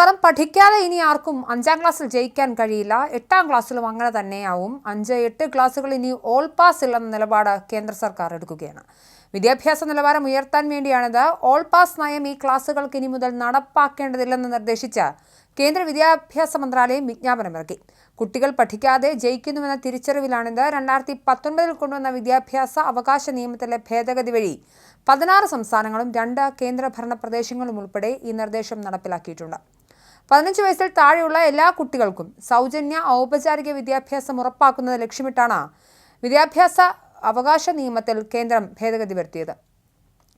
നമസ്കാരം പഠിക്കാതെ ഇനി ആർക്കും അഞ്ചാം ക്ലാസ്സിൽ ജയിക്കാൻ കഴിയില്ല. എട്ടാം ക്ലാസ്സിലും അങ്ങനെ തന്നെയാവും. അഞ്ച് എട്ട് ക്ലാസ്സുകൾ ഇനി ഓൾ പാസ് ഇല്ലെന്ന നിലപാട് കേന്ദ്ര സർക്കാർ എടുക്കുകയാണ്. വിദ്യാഭ്യാസ നിലവാരം ഉയർത്താൻ വേണ്ടിയാണിത്. ഓൾ പാസ് നയം ഈ ക്ലാസ്സുകൾക്ക് ഇനി മുതൽ നടപ്പാക്കേണ്ടതില്ലെന്ന് നിർദ്ദേശിച്ച കേന്ദ്ര വിദ്യാഭ്യാസ മന്ത്രാലയം വിജ്ഞാപനമിറക്കി. കുട്ടികൾ പഠിക്കാതെ ജയിക്കുന്നുവെന്ന തിരിച്ചറിവിലാണിത്. രണ്ടായിരത്തി പത്തൊൻപതിൽ കൊണ്ടുവന്ന വിദ്യാഭ്യാസ അവകാശ നിയമത്തിലെ ഭേദഗതി വഴി പതിനാറ് സംസ്ഥാനങ്ങളും രണ്ട് കേന്ദ്രഭരണ പ്രദേശങ്ങളും ഉൾപ്പെടെ ഈ നിർദ്ദേശം നടപ്പിലാക്കിയിട്ടുണ്ട്. പതിനഞ്ച് വയസ്സിൽ താഴെയുള്ള എല്ലാ കുട്ടികൾക്കും സൗജന്യ ഔപചാരിക വിദ്യാഭ്യാസം ഉറപ്പാക്കുന്നത് ലക്ഷ്യമിട്ടാണ് വിദ്യാഭ്യാസ അവകാശ നിയമത്തിൽ കേന്ദ്രം ഭേദഗതി വരുത്തിയത്.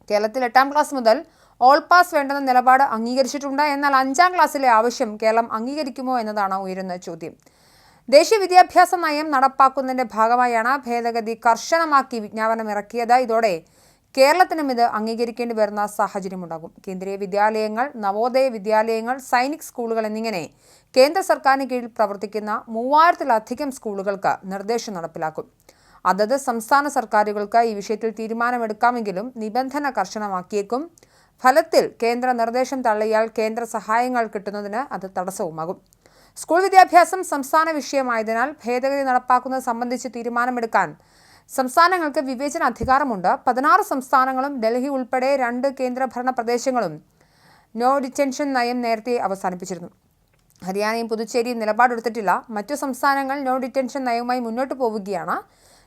കേരളത്തിൽ എട്ടാം ക്ലാസ് മുതൽ ഓൾ പാസ് വേണ്ടെന്ന നിലപാട് അംഗീകരിച്ചിട്ടുണ്ട്. എന്നാൽ അഞ്ചാം ക്ലാസ്സിലെ ആവശ്യം കേരളം അംഗീകരിക്കുമോ എന്നതാണ് ഉയരുന്ന ചോദ്യം. ദേശീയ വിദ്യാഭ്യാസ നയം നടപ്പാക്കുന്നതിന്റെ ഭാഗമായാണ് ഭേദഗതി കർശനമാക്കി വിജ്ഞാപനം ഇറക്കിയത്. ഇതോടെ കേരളത്തിനും ഇത് അംഗീകരിക്കേണ്ടി വരുന്ന സാഹചര്യമുണ്ടാകും. കേന്ദ്രീയ വിദ്യാലയങ്ങൾ നവോദയ വിദ്യാലയങ്ങൾ സൈനിക് സ്കൂളുകൾ എന്നിങ്ങനെ കേന്ദ്ര സർക്കാരിന് കീഴിൽ പ്രവർത്തിക്കുന്ന മൂവായിരത്തിലധികം സ്കൂളുകൾക്ക് നിർദ്ദേശം നടപ്പിലാക്കും. അതത് സംസ്ഥാന സർക്കാരുകൾക്ക് ഈ വിഷയത്തിൽ തീരുമാനമെടുക്കാമെങ്കിലും നിബന്ധന കർശനമാക്കിയേക്കും. ഫലത്തിൽ കേന്ദ്ര നിർദ്ദേശം തള്ളിയാൽ കേന്ദ്ര സഹായങ്ങൾ കിട്ടുന്നതിന് അത് തടസ്സവുമാകും. സ്കൂൾ വിദ്യാഭ്യാസം സംസ്ഥാന വിഷയമായതിനാൽ ഭേദഗതി നടപ്പാക്കുന്നത് സംബന്ധിച്ച് തീരുമാനമെടുക്കാൻ സംസ്ഥാനങ്ങൾക്ക് വിവേചന അധികാരമുണ്ട്. പതിനാറ് സംസ്ഥാനങ്ങളും ഡൽഹി ഉൾപ്പെടെ രണ്ട് കേന്ദ്രഭരണ പ്രദേശങ്ങളും നോ ഡിറ്റൻഷൻ നയം നേരത്തെ അവസാനിപ്പിച്ചിരുന്നു. ഹരിയാനയും പുതുച്ചേരിയും നിലപാടെടുത്തിട്ടില്ല. മറ്റു സംസ്ഥാനങ്ങൾ നോ ഡിറ്റൻഷൻ നയവുമായി മുന്നോട്ട് പോവുകയാണ്.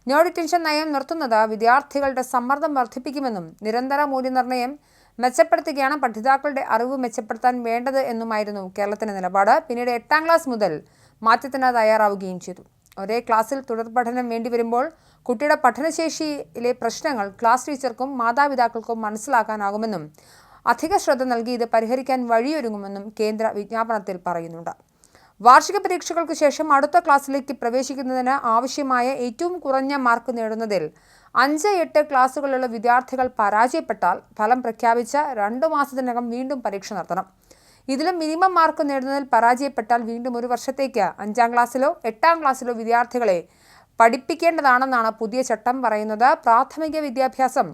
നോ ഡിറ്റൻഷൻ നയം നിർത്തുന്നത് വിദ്യാർത്ഥികളുടെ സമ്മർദ്ദം വർദ്ധിപ്പിക്കുമെന്നും നിരന്തര മൂല്യനിർണയം മെച്ചപ്പെടുത്തുകയാണ് പഠിതാക്കളുടെ അറിവ് മെച്ചപ്പെടുത്താൻ വേണ്ടത് എന്നുമായിരുന്നു കേരളത്തിന്റെ നിലപാട്. പിന്നീട് എട്ടാം ക്ലാസ് മുതൽ മാറ്റത്തിന് തയ്യാറാവുകയും ചെയ്തു. ഒരേ ക്ലാസ്സിൽ തുടർ പഠനം വേണ്ടിവരുമ്പോൾ കുട്ടിയുടെ പഠനശേഷിയിലെ പ്രശ്നങ്ങൾ ക്ലാസ് ടീച്ചർക്കും മാതാപിതാക്കൾക്കും മനസ്സിലാക്കാനാകുമെന്നും അധിക ശ്രദ്ധ നൽകി ഇത് പരിഹരിക്കാൻ വഴിയൊരുങ്ങുമെന്നും കേന്ദ്ര വിജ്ഞാപനത്തിൽ പറയുന്നുണ്ട്. വാർഷിക പരീക്ഷകൾക്ക് ശേഷം അടുത്ത ക്ലാസ്സിലേക്ക് പ്രവേശിക്കുന്നതിന് ആവശ്യമായ ഏറ്റവും കുറഞ്ഞ മാർക്ക് നേടുന്നതിൽ അഞ്ച് എട്ട് ക്ലാസ്സുകളിലുള്ള വിദ്യാർത്ഥികൾ പരാജയപ്പെട്ടാൽ ഫലം പ്രഖ്യാപിച്ച രണ്ടു മാസത്തിനകം വീണ്ടും പരീക്ഷ നടത്തണം. ഇതിലും മിനിമം മാർക്ക് നേടുന്നതിൽ പരാജയപ്പെട്ടാൽ വീണ്ടും ഒരു വർഷത്തേക്ക്. അഞ്ചാം ക്ലാസ്സിലോ എട്ടാം ക്ലാസ്സിലോ വിദ്യാർത്ഥികളെ പഠിപ്പിക്കേണ്ടതാണെന്നാണ് പുതിയ ചട്ടം പറയുന്നത്. പ്രാഥമിക വിദ്യാഭ്യാസം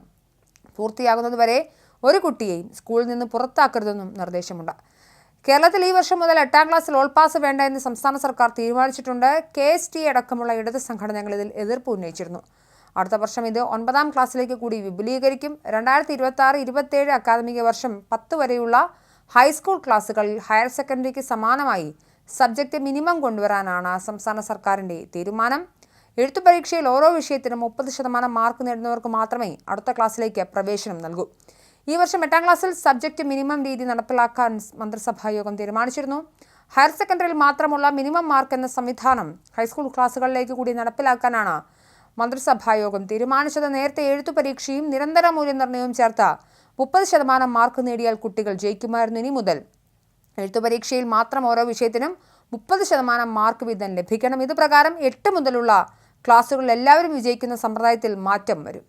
പൂർത്തിയാകുന്നതുവരെ ഒരു കുട്ടിയെയും സ്കൂളിൽ നിന്ന് പുറത്താക്കരുതെന്നും നിർദ്ദേശമുണ്ട്. കേരളത്തിൽ ഈ വർഷം മുതൽ എട്ടാം ക്ലാസ്സിൽ ഓൾ പാസ് വേണ്ട എന്ന് സംസ്ഥാന സർക്കാർ തീരുമാനിച്ചിട്ടുണ്ട്. കെ എസ് ടി അടക്കമുള്ള ഇടത് സംഘടനകൾ ഇതിൽ എതിർപ്പ് ഉന്നയിച്ചിരുന്നു. അടുത്ത വർഷം ഇത് ഒൻപതാം ക്ലാസ്സിലേക്ക് കൂടി വിപുലീകരിക്കും. രണ്ടായിരത്തി ഇരുപത്തി ആറ് ഇരുപത്തേഴ് അക്കാദമിക വർഷം പത്ത് വരെയുള്ള ഹൈസ്കൂൾ ക്ലാസ്സുകളിൽ ഹയർ സെക്കൻഡറിക്ക് സമാനമായി സബ്ജക്റ്റ് മിനിമം കൊണ്ടുവരാനാണ് സംസ്ഥാന സർക്കാരിന്റെ തീരുമാനം. എഴുത്തു പരീക്ഷയിൽ ഓരോ വിഷയത്തിനും മുപ്പത് ശതമാനം മാർക്ക് നേടുന്നവർക്ക് മാത്രമേ അടുത്ത ക്ലാസ്സിലേക്ക് പ്രവേശനം നൽകൂ. ഈ വർഷം എട്ടാം ക്ലാസ്സിൽ സബ്ജക്റ്റ് മിനിമം രീതി നടപ്പിലാക്കാൻ മന്ത്രിസഭാ യോഗം തീരുമാനിച്ചിരുന്നു. ഹയർ സെക്കൻഡറിയിൽ മാത്രമുള്ള മിനിമം മാർക്ക് എന്ന സംവിധാനം ഹൈസ്കൂൾ ക്ലാസ്സുകളിലേക്ക് കൂടി നടപ്പിലാക്കാനാണ് മന്ത്രിസഭാ യോഗം തീരുമാനിച്ചത്. നേരത്തെ എഴുത്തു പരീക്ഷയും നിരന്തര മൂല്യനിർണയവും ചേർത്ത മുപ്പത് ശതമാനം മാർക്ക് നേടിയാൽ കുട്ടികൾ ജയിക്കുമായിരുന്നു ഇനി മുതൽ. എഴുത്തുപരീക്ഷയിൽ മാത്രം ഓരോ വിഷയത്തിനും മുപ്പത് ശതമാനം മാർക്ക് വീതം ലഭിക്കണം. ഇത് പ്രകാരം എട്ട് മുതലുള്ള ക്ലാസ്സുകളിൽ എല്ലാവരും വിജയിക്കുന്ന സമ്പ്രദായത്തിൽ മാറ്റം വരും.